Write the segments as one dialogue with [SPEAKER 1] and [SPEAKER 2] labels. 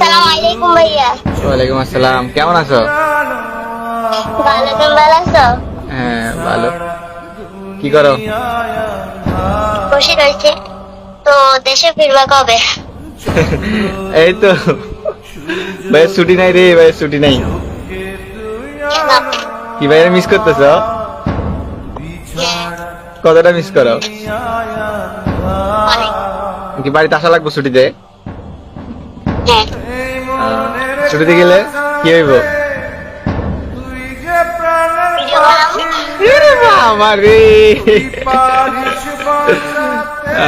[SPEAKER 1] আলাইকুম ভাইয়া।
[SPEAKER 2] ওয়ালাইকুম আসসালাম। কেমন আছো?
[SPEAKER 1] ভালো তুমি ভালো আছো?
[SPEAKER 2] হ্যাঁ ভালো। কি করো?
[SPEAKER 1] বসে রয়েছে। তো দেশে ফিরবা কবে?
[SPEAKER 2] এই তো। ভাইয়ের ছুটি নাই রে ভাইয়ের ছুটি নাই। কি ভাইয়ের মিস করতেছ? কতটা মিস করো? কি বাড়িতে আসা লাগবো ছুটিতে? ছুটিতে গেলে কি হইব?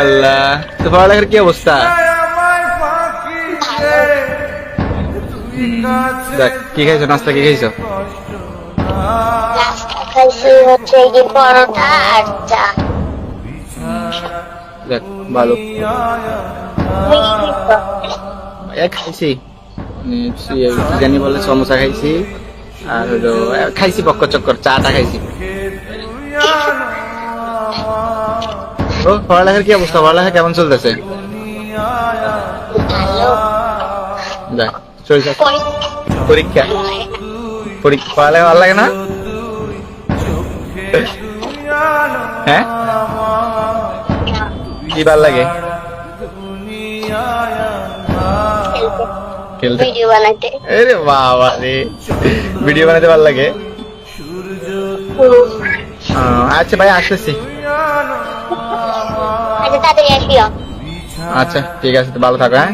[SPEAKER 2] আল্লাহ তো পড়ালেখার কি অবস্থা? দেখ কি খাইছো? নাস্তা কি খাইছো? দেখ ভালো।
[SPEAKER 1] খাইছো?
[SPEAKER 2] জানি বলে সমোসা খাইছি। আর খাইছি বক্কর চক্কর চাটা খাইছি। ও, পড়ালেখার কি অবস্থা? পড়ালেখা কেমন চলতেছে?
[SPEAKER 1] পরীক্ষা।
[SPEAKER 2] পরীক্ষা, পড়ালেখা ভালো লাগে না? হ্যাঁ? কি ভালো লাগে? খেলতে।
[SPEAKER 1] ভিডিও বানাতে
[SPEAKER 2] আরে বাবা রে। ভিডিও বানাতে ভালো লাগে? আচ্ছা ভাই আসতেছি।
[SPEAKER 1] আচ্ছা
[SPEAKER 2] আচ্ছা ঠিক আছে তো ভালো থাকো হ্যাঁ।